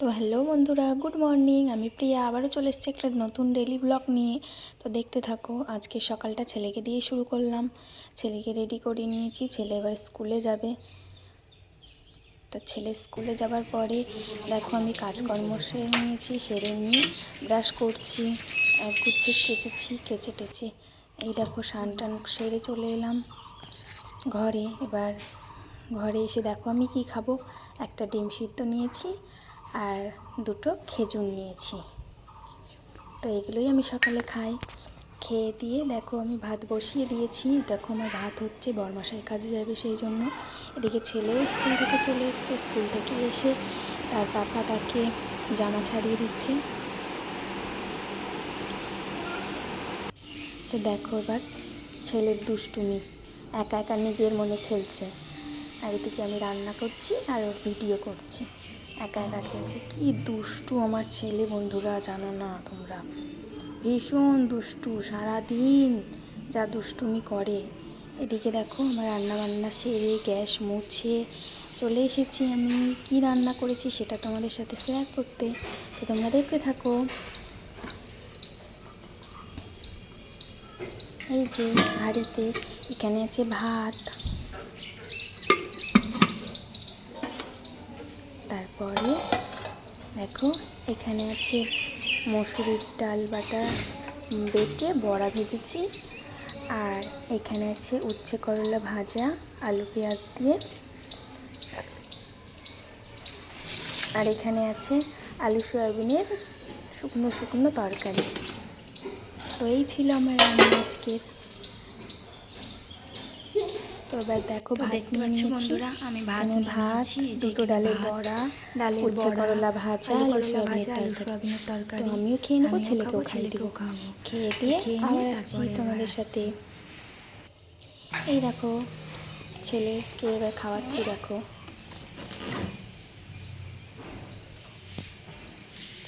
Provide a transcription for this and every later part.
তো হ্যালো বন্ধুরা, good morning. আমি প্রিয়া, আবারও চলে এসেছি একটা নতুন ডেলি ব্লগ নিয়ে। তো দেখতে থাকো, আজকে সকালটা ছেলেকে দিয়ে শুরু করলাম। ছেলেকে রেডি করে নিয়েছি, ছেলে এবার স্কুলে যাবে। তো ছেলে স্কুলে যাবার পরে দেখো আমি কাজকর্ম সেরে নিয়েছি, সেরে নিয়ে ব্রাশ করছি গুচ্ছে কেচেছি, কেচে টেচে। এই দেখো স্নান টান সেরে চলে এলাম ঘরে। এবার ঘরে এসে দেখো আমি কি খাব? একটা ডিম সিদ্ধ নিয়েছি আর দুটো খেজুর নিয়েছি। তো এগুলোই আমি সকালে খাই। খেয়ে দিয়ে দেখো আমি ভাত বসিয়ে দিয়েছি। দেখো আমার ভাত হচ্ছে বরমাসায় কাজে যাবে সেই জন্য। এদিকে ছেলেও স্কুল থেকে চলে এসছে। স্কুল থেকে এসে তার পাপা তাকে জামা ছাড়িয়ে দিচ্ছে। তো দেখো এবার ছেলের দুষ্টুমি। একা একা নিজের মনে খেলছে। আর এদিকে আমি রান্না করছি আর ওর ভিডিও করছি। একা একা খেলছে কি দুষ্টু আমার ছেলে বন্ধুরা, জানো না তোমরা? ভীষণ দুষ্টু, সারাদিন যা দুষ্টুমি করে। এদিকে দেখো, আমার রান্না বান্না সেরে, গ্যাস মুছে চলে এসেছি আমি। কি রান্না করেছি সেটা তোমাদের সাথে শেয়ার করতে। তো তোমরা দেখতে থাকো। এই যে হাঁড়িতে, এখানে আছে ভাত। তারপরে দেখো, এখানে আছে মসুরির ডাল বাটা বেটে বড়া ভেজেছি। আর এখানে আছে উচ্ছে করলা ভাজা, আলু পেঁয়াজ দিয়ে। আর এখানে আছে আলু সয়াবিনের শুকনো শুকনো তরকারি। তো এই ছিল আমার রান্না আজকের তো এবার দেখো ভাত দেখতে নিয়ে পাচ্ছ নিয়েছি। বন্ধুরা আমি ভাত ভাত দুটো ডালের বড়া ডালের উচ্ছে বড়া, করলা ভাজা আলু সয়াবিনের তরকারি। তো আমিও খেয়ে নেব ছেলেকেও খাই দিব। খেয়ে দিয়ে আবার আসছি তোমাদের সাথে। এই দেখো ছেলেকে এবার খাওয়াচ্ছি দেখো।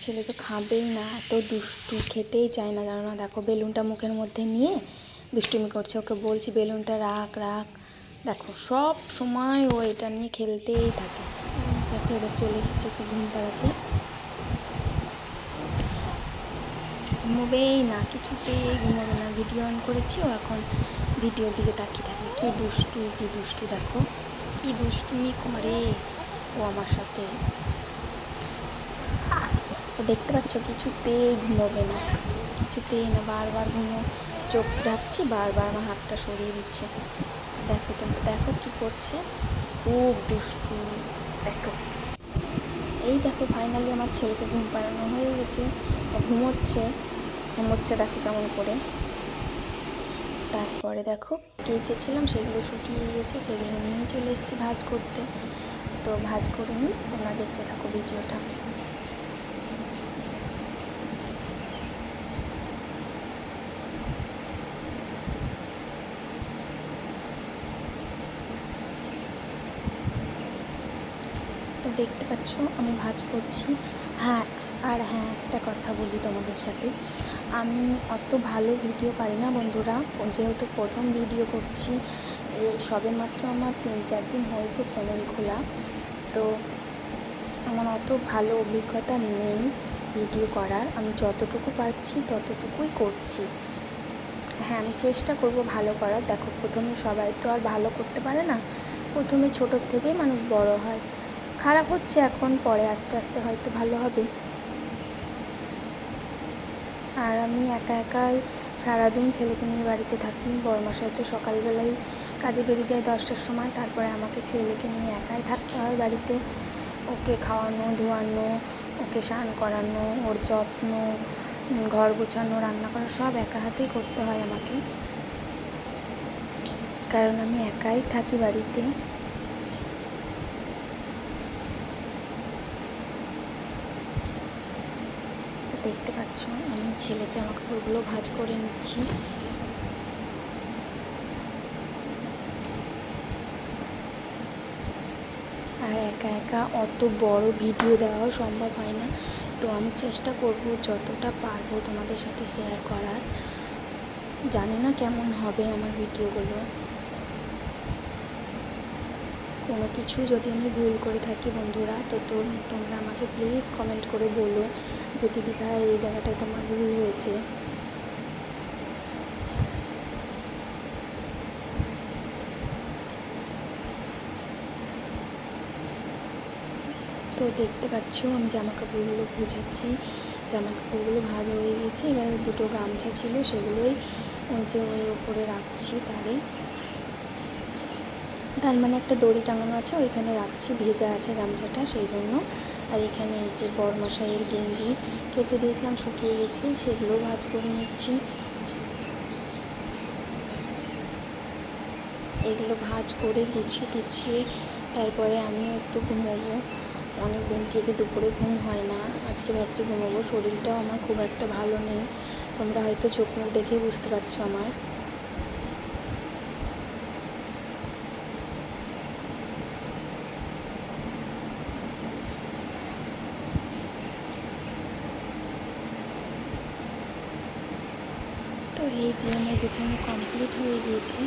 ছেলে তো খাবেই না এত দুষ্টু খেতেই চায় না। জানো না দেখো বেলুনটা মুখের মধ্যে নিয়ে দুষ্টুমি করছে। ওকে বলছি বেলুনটা রাখ রাখ। দেখো, সব সময় ও এটা নিয়ে খেলতেই থাকে। দেখো, এবার চলে এসেছে ওকে ঘুম পাড়াতে। ঘুমোবেই না, কিছুতেই ঘুমোবে না। ভিডিও অন করেছি, ও এখন ভিডিওর দিকে তাকিয়ে থাকে। কি দুষ্টু কি দুষ্টু, দেখো। কি দুষ্টুমি করে ও আমার সাথে। তো দেখতে পাচ্ছ, কিছুতেই ঘুমোবে না। কিছুতেই না, বারবার ঘুমো, চোখ ডাকছি বারবার আমার হাতটা সরিয়ে দিচ্ছে। দেখো তোমরা, দেখো কি করছে। খুব দুষ্টু, দেখো। এই দেখো ফাইনালি আমার ছেলেকে ঘুম পাড়ানো হয়ে গেছে ঘুমোচ্ছে। ঘুমোচ্ছে দেখো কেমন করে। তারপরে দেখো কেচেছিলাম সেগুলো শুকিয়ে গিয়েছে, সেগুলো নিয়ে চলে এসেছি ভাজ করতে। তো ভাজ করে নিই, তোমরা দেখতে থাকো ভিডিওটা। দেখতে পাচ্ছ, আমি ভাজ করছি। হ্যাঁ আর হ্যাঁ একটা কথা বলি তোমাদের সাথে। আমি অত ভালো ভিডিও পারি না বন্ধুরা। যেহেতু প্রথম ভিডিও করছি, এই সবে মাত্র আমার তিন চার দিন হয়েছে চ্যানেল খোলা। তো আমার অত ভালো অভিজ্ঞতা নেই ভিডিও করার। আমি যতটুকু পারছি, ততটুকুই করছি। হ্যাঁ আমি চেষ্টা করব ভালো করার। দেখো, প্রথমে সবাই তো আর ভালো করতে পারে না। প্রথমে ছোটোর থেকেই মানুষ বড় হয়। খারাপ হচ্ছে এখন, পরে আস্তে আস্তে হয়তো ভালো হবে। আর আমি একা একাই সারাদিন ছেলেকে নিয়ে বাড়িতে থাকি। বড়মশাই তো সকালবেলায় কাজে বেরিয়ে যায় দশটার সময়। তারপরে আমাকে ছেলেকে নিয়ে একাই থাকতে হয় বাড়িতে। ওকে খাওয়ানো, ধোয়ানো, ওকে স্নান করানো, ওর যত্ন, ঘর গোছানো, রান্না করা, সব একা হাতেই করতে হয় আমাকে। কারণ আমি একাই থাকি বাড়িতে তো দেখতে পাচ্ছ আমি ছেলের জামা কাপড়গুলো ভাজ করে নিচ্ছি। আর একা একা অত বড় ভিডিও দেওয়াও সম্ভব হয় না। তো আমি চেষ্টা করব যতটা পারব তোমাদের সাথে শেয়ার করার। জানি না কেমন হবে আমার ভিডিওগুলো। কোনো কিছু যদি আমি ভুল করে থাকি, বন্ধুরা, তো তোমরা আমাকে প্লিজ কমেন্ট করে বলো যে, দিদি ভাই, এই জায়গাটায় তোমার ভুল হয়েছে। তো দেখতে পাচ্ছ, আমি জামা কাপড়গুলো গুছাচ্ছি। জামা কাপড়গুলো ভাজ হয়ে গেছে। এবার দুটো গামছা ছিল, সেগুলোই ওই যে ওর ওপরে রাখছি তারে। তার মানে একটা দড়ি টাঙানো আছে, ওইখানে রাখছি, ভেজা আছে গামছাটা সেই জন্য। আর এখানে এই যে বরমশাইয়ের গেঞ্জি কেচে দিয়েছিলাম, শুকিয়ে গেছে, সেগুলো ভাজ করে নিচ্ছি। এগুলো ভাজ করে গুছিয়ে টুছিয়ে তারপরে আমিও একটু ঘুমোবো। অনেক দিন থেকে দুপুরে ঘুম হয় না, আজকে ভাবছি ঘুমোবো, শরীরটাও আমার খুব একটা ভালো নেই। তোমরা হয়তো চোখ মুখ দেখেই বুঝতে পারছ আমার। এই যে আমার গোছানো কমপ্লিট হয়ে গিয়েছে।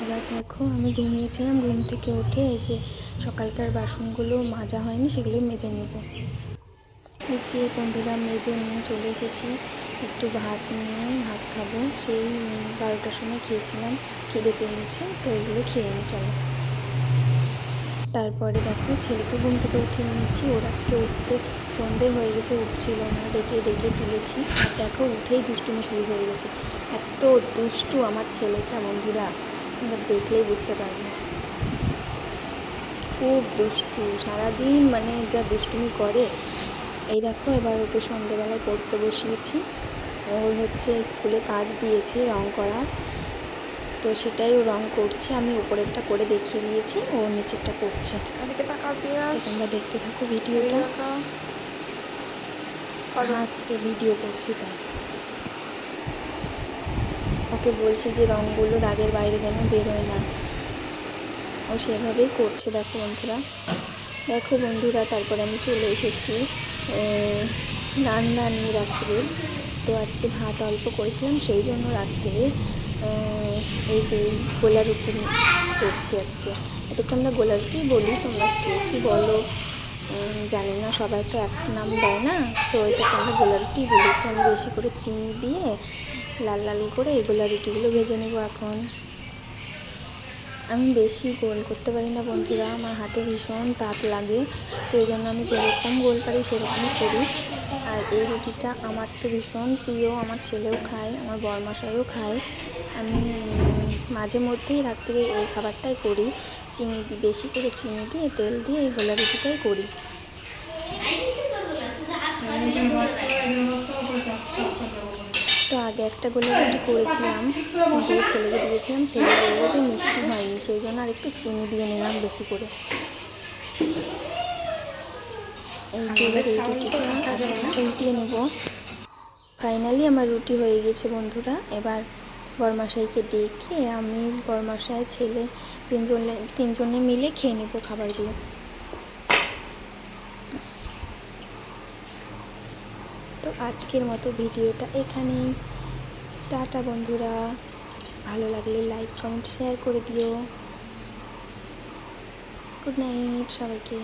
এবার দেখো, আমি ঘুমিয়েছিলাম, ঘুম থেকে উঠে এই যে সকালকার বাসনগুলো মাজা হয়নি, সেগুলো মেজে নেব। এই যে বন্ধুরা, মেজে নিয়ে চলে এসেছি। একটু ভাত নিয়ে ভাত খাব। সেই বারোটার সময় খেয়েছিলাম, খিদে পেয়েছে, তো এগুলো খেয়ে নিই চলো। তারপরে দেখো ছেলেকে ঘুম থেকে উঠিয়ে নিয়েছি। ওর আজকে উঠতে সন্ধে হয়ে গেছে, উঠছিল না। ডেকে ডেকে তুলেছি। আর দেখো উঠেই দুষ্টুমি শুরু হয়ে গেছে। এত দুষ্টু আমার ছেলেটা, বন্ধুরা। তোমরা দেখলেই বুঝতে পারবে। খুব দুষ্টু। সারাদিন মানে যা দুষ্টুমি করে। এই দেখো, এবার ওকে সন্ধেবেলায় পড়তে বসিয়েছি। ওর হচ্ছে স্কুলে কাজ দিয়েছে রং করার। তো সেটাই ও রং করছে আমি উপরেরটা করে দেখিয়ে দিয়েছি ও নিচেরটা করছে। তোমরা দেখতে থাকো ভিডিওটা। হাসছে ভিডিও করছি তাই। ওকে বলছি যে রঙগুলো দাগের বাইরে যেন বেরোয় না। ও সেভাবেই করছে দেখো বন্ধুরা। দেখো বন্ধুরা তারপরে আমি চলে এসেছি রান্না নিয়ে রাত্রে। তো আজকে ভাত অল্প করেছিলাম সেই জন্য রাত্রে যে গোলা রুটি করছি আজকে। এটাকে আমরা গোলা রুটি বলি তোমরা কে, কী বলো? জানি না, সবাই তো এক নাম দেয় না, তো এটাকে আমরা গোলা রুটি বলি। তো আমি বেশি করে চিনি দিয়ে লাল লাল করে এই গোলা রুটিগুলো ভেজে নেব এখন। আমি বেশি গোল করতে পারি না বন্ধুরা, আমার হাতে ভীষণ তাপ লাগে, সেই জন্য আমি যেরকম গোল পারি সেরকমই করি। আর এই রুটিটা আমার তো ভীষণ প্রিয়, আমার ছেলেও খায়, আমার বরমশাইও খায়। আমি মাঝে মধ্যেই রাত্রে এই খাবারটাই করি। চিনি দিয়ে বেশি করে চিনি দিয়ে তেল দিয়ে এই গোলা রুটিটাই করি। তো আগে একটা গোলা রুটি করেছিলাম। কিন্তু ছেলেকে দিয়েছিলাম, ছেলে বলল মিষ্টি হয়নি, সেই জন্য আর একটু চিনি দিয়ে নিলাম বেশি করে। এই যে এই রুটিটা উল্টিয়ে নেব। ফাইনালি আমার রুটি হয়ে গেছে বন্ধুরা। এবার বরমাশাইকে ডেকে আমি বরমাশাই, ছেলে তিনজনে তিনজনে মিলে খেয়ে নেব খাবারগুলো। তো আজকের মতো ভিডিওটা এখানেই। টাটা বন্ধুরা। ভালো লাগলে লাইক, কমেন্ট, শেয়ার করে দিও। গুড নাইট সবাইকে।